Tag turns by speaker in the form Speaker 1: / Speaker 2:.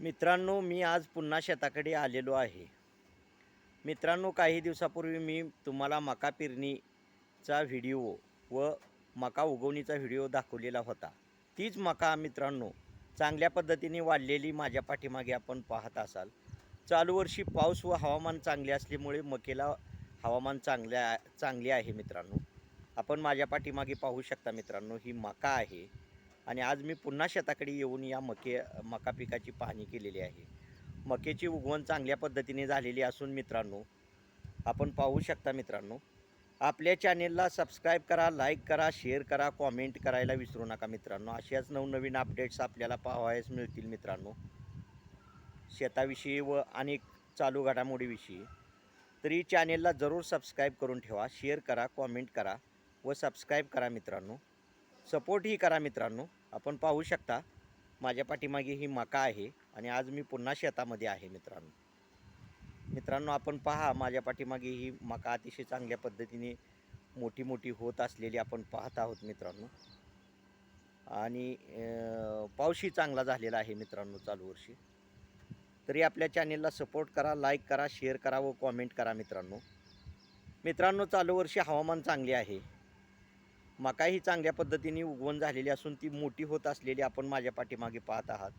Speaker 1: मित्रांनो मी आज पुन्हा शेताकडे आलेलो आहे. मित्रांनो काही दिवसापूर्वी मी तुम्हाला मका पेरणीचा व्हिडिओ व मका उगवणीचा व्हिडिओ दाखवलेला होता. तीच मका मित्रांनो चांगल्या पद्धतीने वाढलेली माझ्या पाठीमागे आपण पाहत असाल. चालू वर्षी पाऊस व हवामान चांगले असल्यामुळे मकेला हवामान चांगल्या चांगले आहे मित्रांनो. आपण माझ्या पाठीमागे पाहू शकता मित्रांनो ही मका आहे. आणि आज मी पुन्हा शेताकडे येऊन या मके मका पिकाची पाहणी केलेली आहे. मकेची उगवण चांगल्या पद्धतीने झालेली असून मित्रांनो आपण पाहू शकता मित्रांनो आपल्या चॅनेलला सबस्क्राईब करा लाईक करा शेअर करा कॉमेंट करायला विसरू नका मित्रांनो. अशाच नवनवीन अपडेट्स आपल्याला पाहावयास मिळतील मित्रांनो. शेताविषयी व अनेक चालू घडामोडीविषयी. तरी चॅनेलला जरूर सबस्क्राईब करून ठेवा शेअर करा कॉमेंट करा व सबस्क्राईब करा मित्रांनो. सपोर्टही करा मित्रांनो. आपण पाहू शकता माझ्या पाठीमागे ही मका आहे आणि आज मी पुन्हा शेतामध्ये आहे मित्रांनो. मित्रांनो आपण पहा माझ्या पाठीमागे ही मका अतिशय चांगल्या पद्धतीने मोठी मोठी होत असलेली आपण पाहत आहोत मित्रांनो. आणि पाऊसही चांगला झालेला आहे मित्रांनो चालू वर्षी. तरी आपल्या चॅनेलला सपोर्ट करा लाईक करा शेअर करा व कॉमेंट करा मित्रांनो. मित्रांनो चालू वर्षी हवामान चांगले आहे. मका ही चांगल्या पद्धतीने उगवण झालेली असून ती मोठी होत असलेली आपण माझ्या पाठीमागे पाहत आहात.